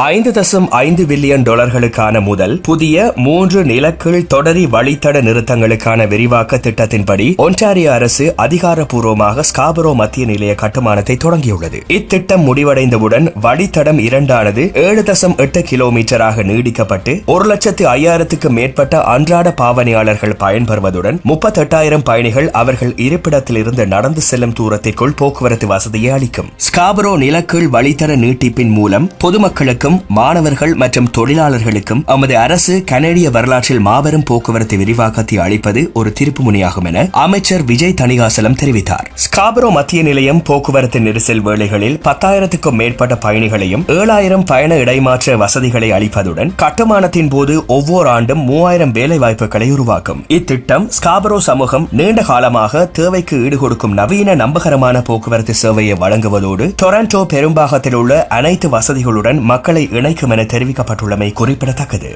ஐந்து தசம் ஐந்து பில்லியன் டாலர்களுக்கான முதல் புதிய மூன்று நிலக்கீழ் தொடரி வழித்தட நிறுத்தங்களுக்கான விரிவாக்க திட்டத்தின்படி ஒன்டாரியோ அரசு அதிகாரப்பூர்வமாக ஸ்காபரோ மத்திய நிலைய கட்டுமானத்தை தொடங்கியுள்ளது. இத்திட்டம் முடிவடைந்தவுடன் வழித்தடம் இரண்டானது ஏழு தசம் எட்டு கிலோமீட்டராக நீடிக்கப்பட்டு ஒரு லட்சத்து ஐயாயிரத்துக்கு மேற்பட்ட அன்றாட பாவனையாளர்கள் பயன்பெறுவதுடன் முப்பத்தெட்டாயிரம் பயணிகள் அவர்கள் இருப்பிடத்திலிருந்து நடந்து செல்லும் தூரத்திற்குள் போக்குவரத்து வசதியை அளிக்கும். ஸ்காபரோ நிலக்கீழ் வழித்தட நீட்டிப்பின் மூலம் பொதுமக்களுக்கு பொதுமக்களுக்கும் மாணவர்கள் மற்றும் தொழிலாளர்களுக்கும் நமது அரசு கனேடிய வரலாற்றில் மாபெரும் போக்குவரத்து விரிவாக்கத்தை அளிப்பது ஒரு திருப்புமுனையாகும் என அமைச்சர் விஜய் தணிகாசலம் தெரிவித்தார். ஸ்காபரோ மத்திய நிலையம் போக்குவரத்து நெரிசல் வேளைகளில் பத்தாயிரத்துக்கும் மேற்பட்ட பயணிகளையும் ஏழாயிரம் பயண இடைமாற்ற வசதிகளை அளிப்பதுடன் கட்டுமானத்தின் போது ஒவ்வொரு ஆண்டும் மூவாயிரம் வேலை வாய்ப்புகளை உருவாக்கும். இத்திட்டம் ஸ்காபரோ சமூகம் நீண்ட காலமாக தேவைக்கு ஈடுகொடுக்கும் நவீன நம்பகரமான போக்குவரத்து சேவையை வழங்குவதோடு டொரண்டோ பெரும்பாகத்தில் உள்ள அனைத்து வசதிகளுடன் மக்கள் இணைக்கும் என தெரிவிக்கப்பட்டுள்ளமை குறிப்பிடத்தக்கது.